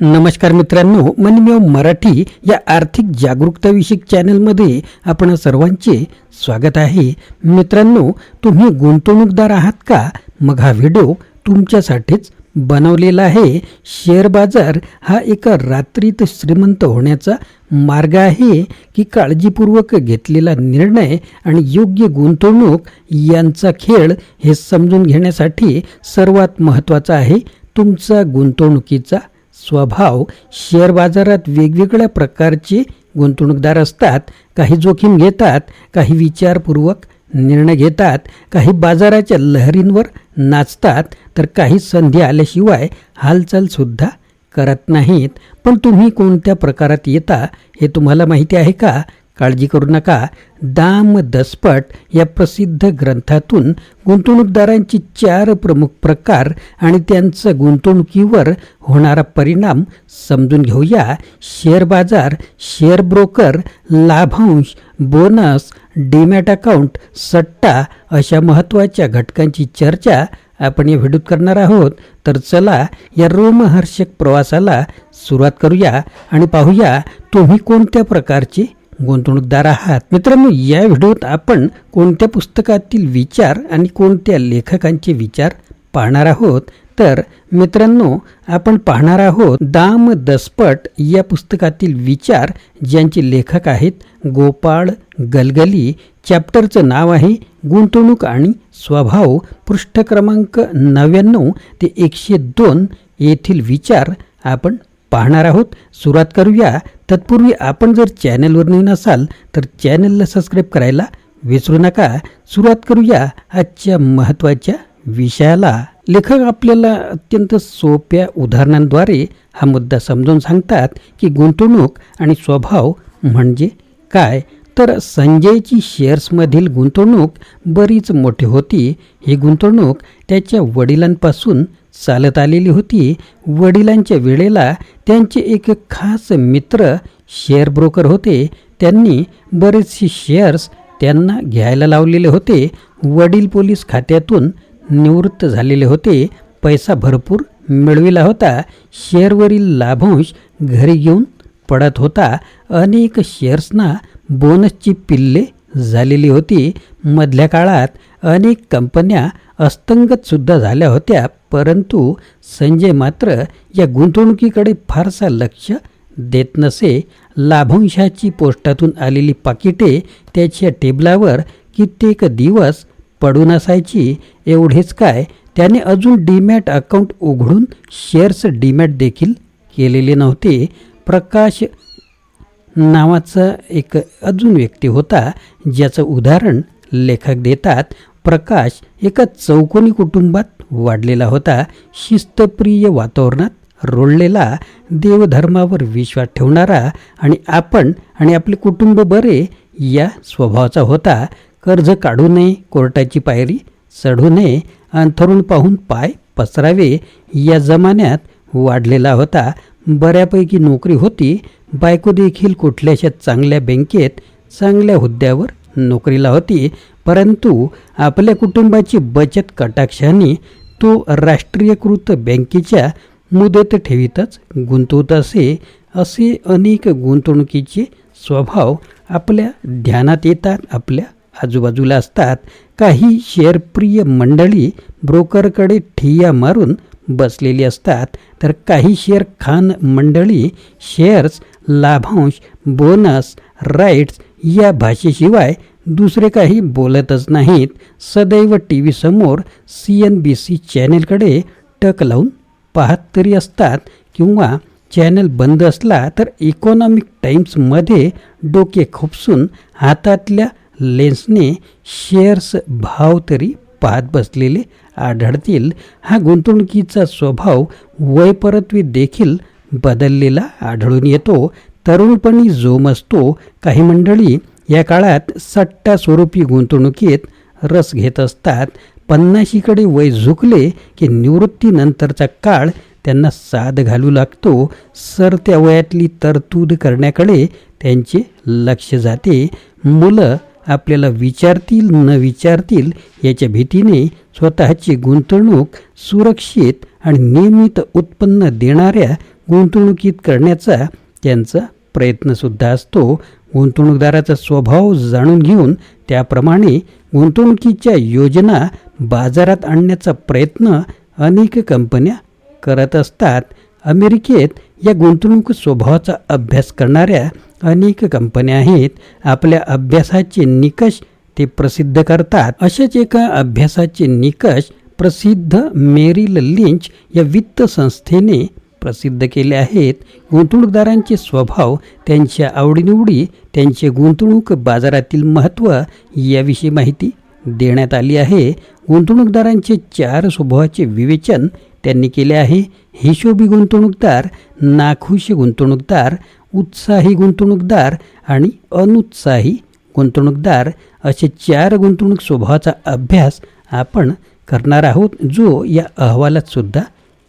नमस्कार मित्रांनो मनमेव मराठी या आर्थिक जागरूकताविषयक चॅनलमध्ये आपण सर्वांचे स्वागत आहे. मित्रांनो तुम्ही गुंतवणूकदार आहात का? मग हा व्हिडिओ तुमच्यासाठीच बनवलेला आहे. शेअर बाजार हा एका रात्रीत श्रीमंत होण्याचा मार्ग आहे की काळजीपूर्वक घेतलेला निर्णय आणि योग्य गुंतवणूक यांचा खेळ हे समजून घेण्यासाठी सर्वात महत्त्वाचा आहे तुमचा गुंतवणुकीचा स्वभाव शेअर बाजारात वेगवेगळ्या प्रकारचे गुंतवणूकदार असतात. काही जोखीम घेतात काही विचारपूर्वक निर्णय घेतात काही बाजाराच्या लहरींवर नाचतात तर काही संधी आल्याशिवाय हालचालसुद्धा करत नाहीत. पण तुम्ही कोणत्या प्रकारात येता हे तुम्हाला माहिती आहे का? काळजी करू नका. दाम दसपट या प्रसिद्ध ग्रंथातून गुंतवणूकदारांची चार प्रमुख प्रकार आणि त्यांचा गुंतवणुकीवर होणारा परिणाम समजून घेऊया. शेअर बाजार शेअर ब्रोकर लाभांश बोनस डीमॅट अकाउंट सट्टा अशा महत्त्वाच्या घटकांची चर्चा आपण या व्हिडिओत करणार आहोत. तर चला या रोमहर्षक प्रवासाला सुरुवात करूया आणि पाहूया तुम्ही कोणत्या प्रकारची गुंतवणूकदार आहात. मित्रांनो या व्हिडिओत आपण कोणत्या पुस्तकातील विचार आणि कोणत्या लेखकांचे विचार पाहणार आहोत? तर मित्रांनो आपण पाहणार आहोत दाम दसपट या पुस्तकातील विचार ज्यांचे लेखक आहेत गोपाळ गलगली. चॅप्टरचं नाव आहे गुंतवणूक आणि स्वभाव पृष्ठ क्रमांक नव्याण्णव ते एकशे दोन येथील विचार आपण पाहणार आहोत. सुरुवात करूया. तत्पूर्वी आपण जर चॅनलवर नवीन असाल तर चॅनलला सबस्क्राईब करायला विसरू नका. सुरुवात करूया आजच्या महत्त्वाच्या विषयाला. लेखक आपल्याला अत्यंत सोप्या उदाहरणांद्वारे हा मुद्दा समजून सांगतात की गुंतवणूक आणि स्वभाव म्हणजे काय? तर संजयची शेअर्समधील गुंतवणूक बरीच मोठी होती. ही गुंतवणूक त्याच्या वडिलांपासून चालत आलेली होती. वडिलांच्या वेळेला त्यांचे एक खास मित्र शेअर ब्रोकर होते. त्यांनी बरेचसे शेअर्स त्यांना घ्यायला लावलेले होते. वडील पोलीस खात्यातून निवृत्त झालेले होते. पैसा भरपूर मिळविला होता. शेअरवरील लाभांश घरी घेऊन पडत होता. अनेक शेअर्सना बोनसची पिल्ले झालेली होती. मधल्या काळात अनेक कंपन्या अस्तंगतसुद्धा झाल्या होत्या परंतु संजय मात्र या गुंतवणुकीकडे फारसा लक्ष देत नसे. लाभांशाची पोस्टातून आलेली पाकिटे त्याच्या टेबलावर कित्येक दिवस पडून असायची. एवढेच काय त्याने अजून डीमॅट अकाउंट उघडून शेअर्स डीमॅट देखील केलेले नव्हते. प्रकाश नावाचा एक अजून व्यक्ती होता ज्याचं उदाहरण लेखक देतात प्रकाश एका चौकोनी कुटुंबात वाढलेला होता. शिस्तप्रिय वातावरणात रोळलेला देवधर्मावर विश्वास ठेवणारा आणि आपण आणि आपले कुटुंब बरे या स्वभावाचा होता. कर्ज काढू नये कोर्टाची पायरी चढू नये अंथरून पाहून पाय पसरावे या जमान्यात वाढलेला होता. बऱ्यापैकी नोकरी होती. बायको देखील कुठल्याशा चांगल्या बँकेत चांगल्या हुद्द्यावर नोकरीला होती परंतु आपल्या कुटुंबाची बचत कटाक्षाने तो राष्ट्रीयकृत बँकेच्या मुदत ठेवीतच गुंतवत असे असे अनेक गुंतवणुकीचे स्वभाव आपल्या ध्यानात येतात आपल्या आजूबाजूला असतात. काही शेअरप्रिय मंडळी ब्रोकरकडे ठिय्या मारून बसलेली असतात तर काही शेअर खान मंडळी शेअर्स लाभांश बोनस राईट्स या भाषेशिवाय दुसरे काही बोलतच नाहीत. सदैव टी व्ही समोर सी एन बी सी चॅनेलकडे टक लावून पाहत तरी असतात किंवा चॅनल बंद असला तर इकॉनॉमिक टाईम्समध्ये डोके खुपसून हातातल्या लेन्सने शेअर्स भाव तरी पाहत बसलेले आढळतील. हा गुंतवणुकीचा स्वभाव वयपरत्वी देखील बदललेला आढळून येतो. तरुणपणी जोम असतो काही मंडळी या काळात सट्टा स्वरूपी गुंतवणुकीत रस घेत असतात. पन्नाशीकडे वय झुकले की निवृत्तीनंतरचा काळ त्यांना साध घालू लागतो. सर त्या वयातली तरतूद करण्याकडे त्यांचे लक्ष जाते. मुलं आपल्याला विचारतील न विचारतील याच्या भीतीने स्वतःची गुंतवणूक सुरक्षित आणि नियमित उत्पन्न देणाऱ्या गुंतवणुकीत करण्याचा त्यांचा प्रयत्नसुद्धा असतो. गुंतवणूकदाराचा स्वभाव जाणून घेऊन त्याप्रमाणे गुंतवणुकीच्या योजना बाजारात आणण्याचा प्रयत्न अनेक कंपन्या करत असतात. अमेरिकेत या गुंतवणूक स्वभावाचा अभ्यास करणाऱ्या अनेक कंपन्या आहेत. आपल्या अभ्यासाचे निकष ते प्रसिद्ध करतात. अशाच एका अभ्यासाचे निकष प्रसिद्ध मेरिल लिंच या वित्त संस्थेने प्रसिद्ध केले आहेत. गुंतवणूकदारांचे स्वभाव त्यांच्या आवडीनिवडी त्यांचे गुंतवणूक बाजारातील महत्त्व याविषयी माहिती देण्यात आली आहे. गुंतवणूकदारांचे चार स्वभावाचे विवेचन त्यांनी केले आहे. हिशोबी गुंतवणूकदार नाखुश गुंतवणूकदार उत्साही गुंतवणूकदार आणि अनुत्साही गुंतवणूकदार असे चार गुंतवणूक स्वभावाचा अभ्यास आपण करणार आहोत जो या अहवालात सुद्धा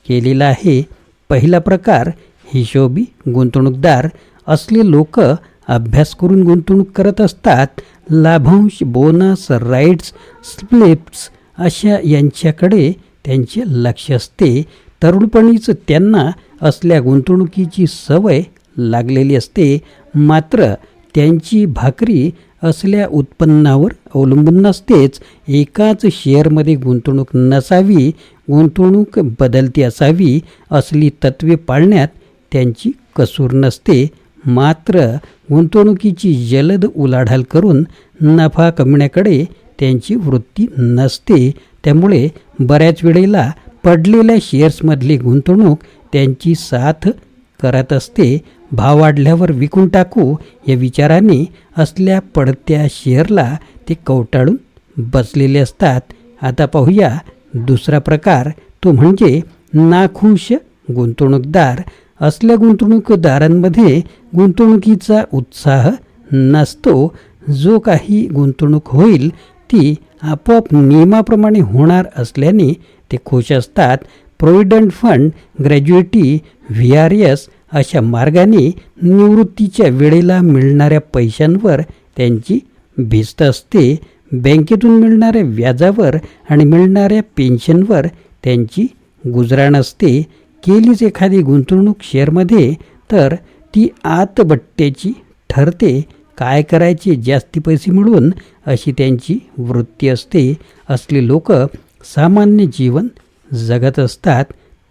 केलेला आहे. पहिला प्रकार हिशोबी गुंतवणूकदार. असले लोक अभ्यास करून गुंतवणूक करत असतात. लाभांश बोनस राईट्स स्लिप्स अशा यांच्याकडे त्यांचे लक्ष असते. तरुणपणीच त्यांना असल्या गुंतवणुकीची सवय लागलेली असते. मात्र त्यांची भाकरी असल्या उत्पन्नावर अवलंबून नसतेच एकाच शेअरमध्ये गुंतवणूक नसावी गुंतवणूक बदलती असावी असली तत्वे पाळण्यात त्यांची कसूर नसते. मात्र गुंतवणुकीची जलद उलाढाल करून नफा कमण्याकडे त्यांची वृत्ती नसते. त्यामुळे बऱ्याच वेळेला पडलेल्या शेअर्समधली गुंतवणूक त्यांची साथ करत असते. भाव वाढल्यावर विकून टाकू या विचाराने असल्या पडत्या शेअरला ते कवटाळून बसलेले असतात. आता पाहूया दुसरा प्रकार. तो म्हणजे नाखुश गुंतवणूकदार. असल्या गुंतवणूकदारांमध्ये गुंतवणुकीचा उत्साह नसतो. जो काही गुंतवणूक होईल ती आपोआप नियमाप्रमाणे होणार असल्याने ते खुश असतात. Provident fund gratuity V R S अशा मार्गाने निवृत्तीच्या वेळेला मिळणाऱ्या पैशांवर त्यांची भिस्त असते. बँकेतून मिळणाऱ्या व्याजावर आणि मिळणाऱ्या पेन्शनवर त्यांची गुजराण असते. केलीच एखादी गुंतवणूक शेअरमध्ये तर ती आतबट्ट्याची ठरते. काय करायचे जास्ती पैसे मिळवून अशी त्यांची वृत्ती असते. असले लोक सामान्य जीवन जगत असतात.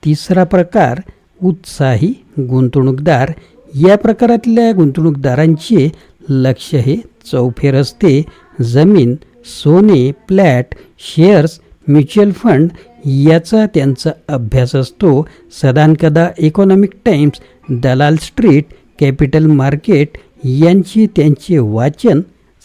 तिसरा प्रकार उत्साही गुंतवणूकदार. या प्रकारातल्या गुंतवणूकदारांचे लक्ष हे चौफेर असते. जमीन सोने फ्लॅट शेअर्स म्युच्युअल फंड याचा त्यांचा अभ्यास असतो. सदानकदा Economic Times Dalal Street capital market यांचे त्यांचे वाचन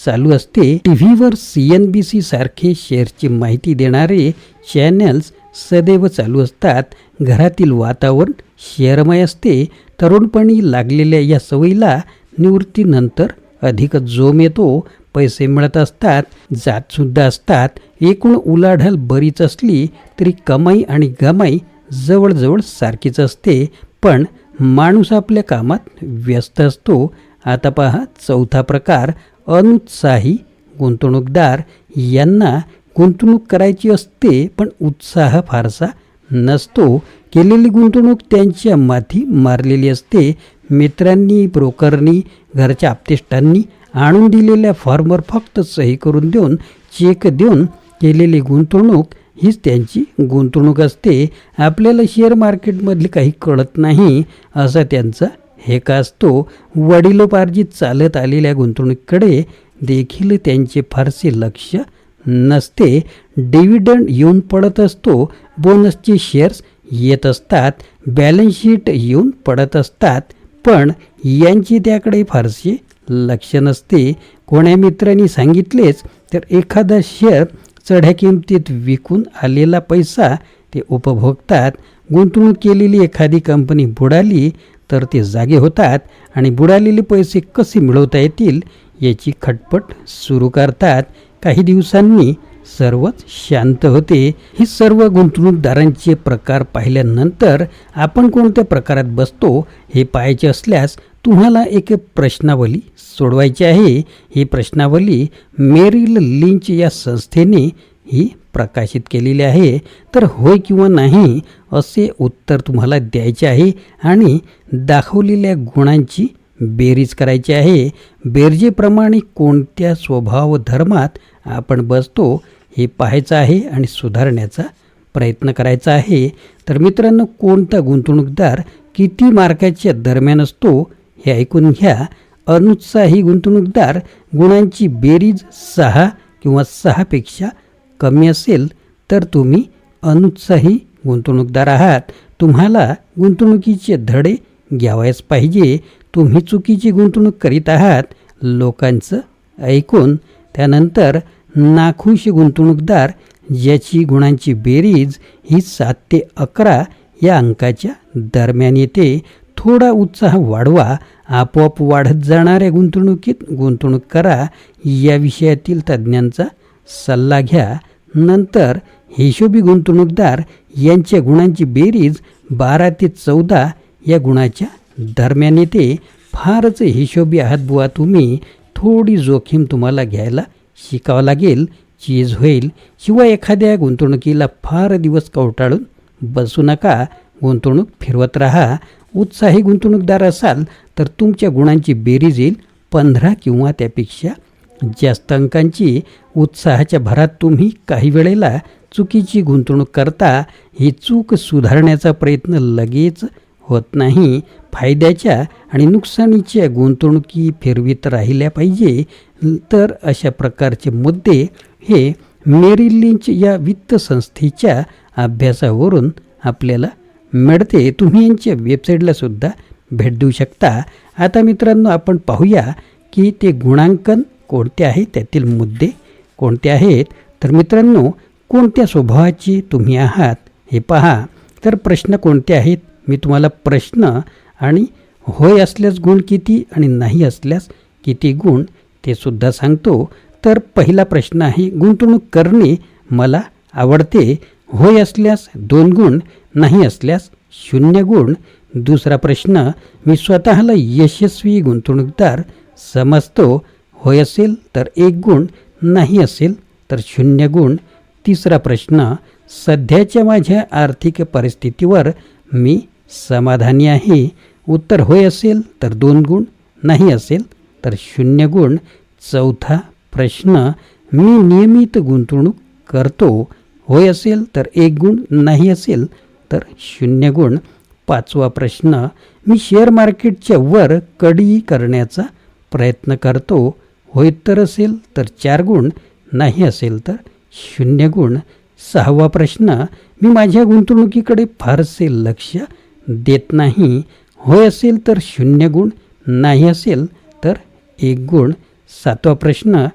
चालू असते. टी व्हीवर सी एन बी सी सारखे शेअरची माहिती देणारे चॅनल्स सदैव चालू असतात. घरातील वातावरण शहरमय असते. तरुणपणी लागलेल्या या सवयीला निवृत्तीनंतर अधिक जोम येतो. पैसे मिळत असतात जातसुद्धा असतात. एकूण उलाढाल बरीच असली तरी कमाई आणि गमाई जवळजवळ सारखीच असते. पण माणूस आपल्या कामात व्यस्त असतो. आता पहा चौथा प्रकार अनुत्साही गुंतवणूकदार. यांना गुंतवणूक करायची असते पण उत्साह फारसा नसतो. केलेली गुंतवणूक त्यांच्या माथी मारलेली असते. मित्रांनी ब्रोकरनी घरच्या आप्तेष्टांनी आणून दिलेल्या फॉर्मवर फक्त सही करून देऊन चेक देऊन केलेली गुंतवणूक हीच त्यांची गुंतवणूक असते. आपल्याला शेअर मार्केटमधले काही कळत नाही असा त्यांचा हेका असतो. वडिलोपार्जित चालत आलेल्या गुंतवणुकीकडे देखील त्यांचे फारसे लक्ष नसते. डिव्हिडंड येऊन पडत असतो. बोनसचे शेअर्स येत असतात. बॅलन्स शीट येऊन पडत असतात. पण यांची त्याकडे फारसे लक्ष नसते. कोण्या मित्रांनी सांगितलेच तर एखादा शेअर चढ्या किमतीत विकून आलेला पैसा ते उपभोगतात. गुंतवणूक केलेली एखादी कंपनी बुडाली तर ते जागे होतात आणि बुडालेले पैसे कसे मिळवता येतील याची खटपट सुरू करतात. काही दिवसांनी सर्वच शांत होते. हे सर्व गुंतवणूकदारांचे प्रकार पाहिल्यानंतर आपण कोणत्या प्रकारात बसतो हे पाहायचे असल्यास तुम्हाला एक प्रश्नावली सोडवायची आहे. ही प्रश्नावली मेरिल लिंच या संस्थेने ही प्रकाशित केलेली आहे. तर होय किंवा नाही असे उत्तर तुम्हाला द्यायचे आहे आणि दाखवलेल्या गुणांची बेरीज करायची आहे. बेरजेप्रमाणे कोणत्या स्वभाव धर्मात आपण बसतो हे पाहायचं आहे आणि सुधारण्याचा प्रयत्न करायचा आहे. तर मित्रांनो कोणता गुंतवणूकदार किती मार्काच्या दरम्यान असतो हे ऐकून घ्या. अनुत्साही गुंतवणूकदार गुणांची बेरीज सहा किंवा सहापेक्षा कमी असेल तर तुम्ही अनुत्साही गुंतवणूकदार आहात. तुम्हाला गुंतवणुकीचे धडे घ्यावयास पाहिजे. तुम्ही चुकीची गुंतवणूक करीत आहात लोकांचं ऐकून त्यानंतर नाखुश गुंतवणूकदार ज्याची गुणांची बेरीज ही सात ते अकरा या अंकाच्या दरम्यान येते थोडा उत्साह वाढवा आपोआप वाढत जाणाऱ्या गुंतवणुकीत गुंतवणूक करा या विषयातील तज्ज्ञांचा सल्ला घ्या. नंतर हिशोबी गुंतवणूकदार यांच्या गुणांची बेरीज बारा ते चौदा या गुणाच्या दरम्यान येते. फारच हिशोबी आहात बुवा तुम्ही. थोडी जोखीम तुम्हाला घ्यायला शिकावं लागेल चीज होईल शिवाय एखाद्या गुंतवणुकीला फार दिवस कवटाळून बसू नका गुंतवणूक फिरवत राहा. उत्साही गुंतवणूकदार असाल तर तुमच्या गुणांची बेरीज येईल पंधरा किंवा त्यापेक्षा जास्त अंकांची. उत्साहाच्या भरात तुम्ही काही वेळेला चुकीची गुंतवणूक करता ही चूक सुधारण्याचा प्रयत्न लगेच होत नाही. फायद्याच्या आणि नुकसानीच्या गुंतवणुकी फिरवीत राहिल्या पाहिजे. तर अशा प्रकारचे मुद्दे हे मेरी लिंच या वित्त संस्थेच्या अभ्यासावरून आपल्याला मिळते. तुम्ही यांच्या वेबसाईटला सुद्धा भेट देऊ शकता. आता मित्रांनो आपण पाहूया की ते गुणांकन कोणते आहे? त्यातील मुद्दे कोणते आहेत? तर मित्रांनो कोणत्या स्वभावाचे तुम्ही आहात हे पहा. तर प्रश्न कोणते आहेत? मी तुम्हाला प्रश्न आणि होय असल्यास गुण किती आणि नाही असल्यास किती गुण ते सुद्धा सांगतो. तर पहिला प्रश्न आहे गुंतवणूक करणे मला आवडते. होय असल्यास दोन गुण नाही असल्यास शून्य गुण. दुसरा प्रश्न मी स्वतःला यशस्वी गुंतवणूकदार समजतो. होय असेल तर एक गुण नाही असेल तर शून्य गुण. तिसरा प्रश्न सध्याच्या माझ्या आर्थिक परिस्थितीवर मी समाधानी आहे. उत्तर होय असेल तर दोन गुण. नाही असेल तर शून्य गुण. चौथा प्रश्न मी नियमित गुंतवणूक करतो. होय असेल तर एक गुण. नाही असेल तर शून्य गुण. पाचवा प्रश्न मी शेअर मार्केटच्या वर कडी करण्याचा प्रयत्न करतो. होय तर असेल तर चार गुण. नाही असेल तर शून्य गुण. सहावा प्रश्न मी माझ्या गुंतवणुकीकडे फारसे लक्ष देत नाही. होय असेल तर शून्य गुण नाही असेल तर एक गुण. सातवा प्रश्न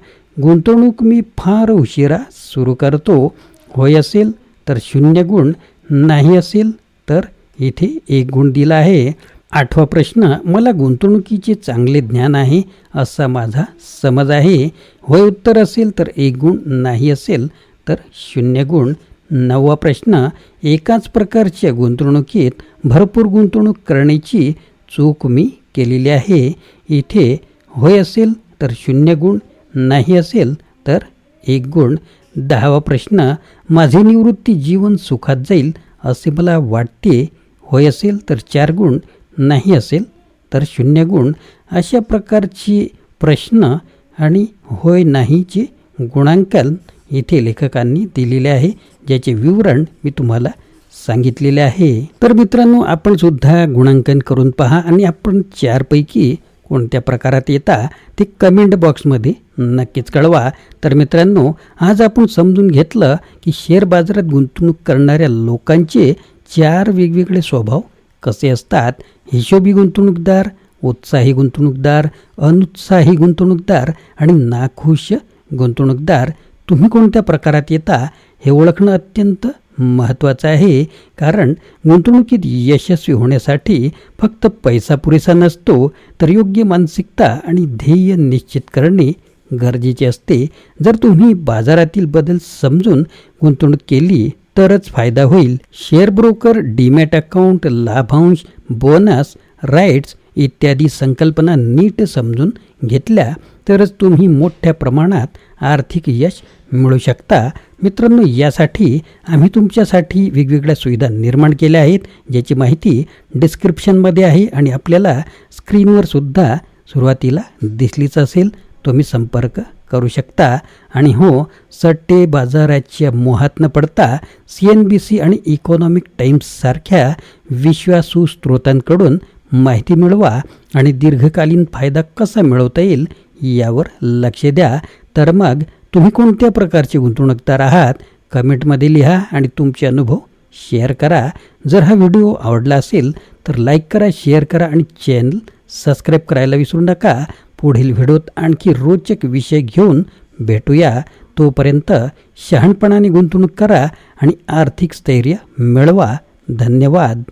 गुंतवणूक मी फार उशिरा सुरू करतो. होय असेल तर शून्य गुण नाही असेल तर इथे एक गुण दिला आहे. आठवा प्रश्न मला गुंतवणुकीचे चांगले ज्ञान आहे असा माझा समज आहे. होय उत्तर असेल तर एक गुण नाही असेल तर शून्य गुण. नववा प्रश्न एकाच प्रकारच्या गुंतवणुकीत भरपूर गुंतवणूक करण्याची चूक मी केलेली आहे. इथे होय असेल तर शून्य गुण नाही असेल तर एक गुण. दहावा प्रश्न माझे निवृत्ती जीवन सुखात जाईल असे मला वाटते. होय असेल तर चार गुण नाही असेल तर शून्य गुण. अशा प्रकारची प्रश्न आणि होय नाहीचे गुणांकन येथे लेखकांनी दिलेले आहे. ज्याचे विवरण मी तुम्हाला सांगितलेले आहे. तर मित्रांनो आपण सुद्धा गुणांकन करून पहा आणि आपण चारपैकी कोणत्या प्रकारात येता ते कमेंट बॉक्समध्ये नक्कीच कळवा. तर मित्रांनो आज आपण समजून घेतलं की शेअर बाजारात गुंतवणूक करणाऱ्या लोकांचे चार वेगवेगळे स्वभाव कसे असतात? हिशोबी गुंतवणूकदार उत्साही गुंतवणूकदार अनुत्साही गुंतवणूकदार आणि नाखुश गुंतवणूकदार तुम्ही कोणत्या प्रकारात येता हे ओळखणं अत्यंत महत्त्वाचं आहे. कारण गुंतवणुकीत यशस्वी होण्यासाठी फक्त पैसा पुरेसा नसतो तर योग्य मानसिकता आणि ध्येय निश्चित करणे गरजेचे असते. जर तुम्ही बाजारातील बदल समजून गुंतवणूक केली तरच फायदा होईल. शेअर ब्रोकर डीमॅट अकाउंट लाभांश बोनस राईट्स इत्यादी संकल्पना नीट समजून घेतल्या तरच तुम्ही मोठ्या प्रमाणात आर्थिक यश मिळू शकता. मित्रांनो यासाठी आम्ही तुमच्यासाठी वेगवेगळ्या सुविधा निर्माण केल्या आहेत ज्याची माहिती डिस्क्रिप्शनमध्ये आहे आणि आपल्याला स्क्रीनवरसुद्धा सुरुवातीला दिसलीच असेल. तुम्ही संपर्क करू शकता. आणि हो सट्टे बाजाराच्या मोहात न पडता. सी एन बी सी आणि इकॉनॉमिक टाईम्ससारख्या विश्वासू स्रोतांकडून माहिती मिळवा आणि दीर्घकालीन फायदा कसा मिळवता येईल यावर लक्ष द्या. तर मग तुम्ही कोणत्या प्रकारचे गुंतवणूकदार आहात? कमेंटमध्ये लिहा आणि तुमचे अनुभव शेअर करा. जर हा व्हिडिओ आवडला असेल तर लाईक करा शेअर करा आणि चॅनल सबस्क्राईब करायला विसरू नका. पुढील व्हिडिओत आणखी रोचक विषय घेऊन भेटूया. तोपर्यंत शहाणपणाने गुंतवणूक करा आणि आर्थिक स्थैर्य मिळवा. धन्यवाद.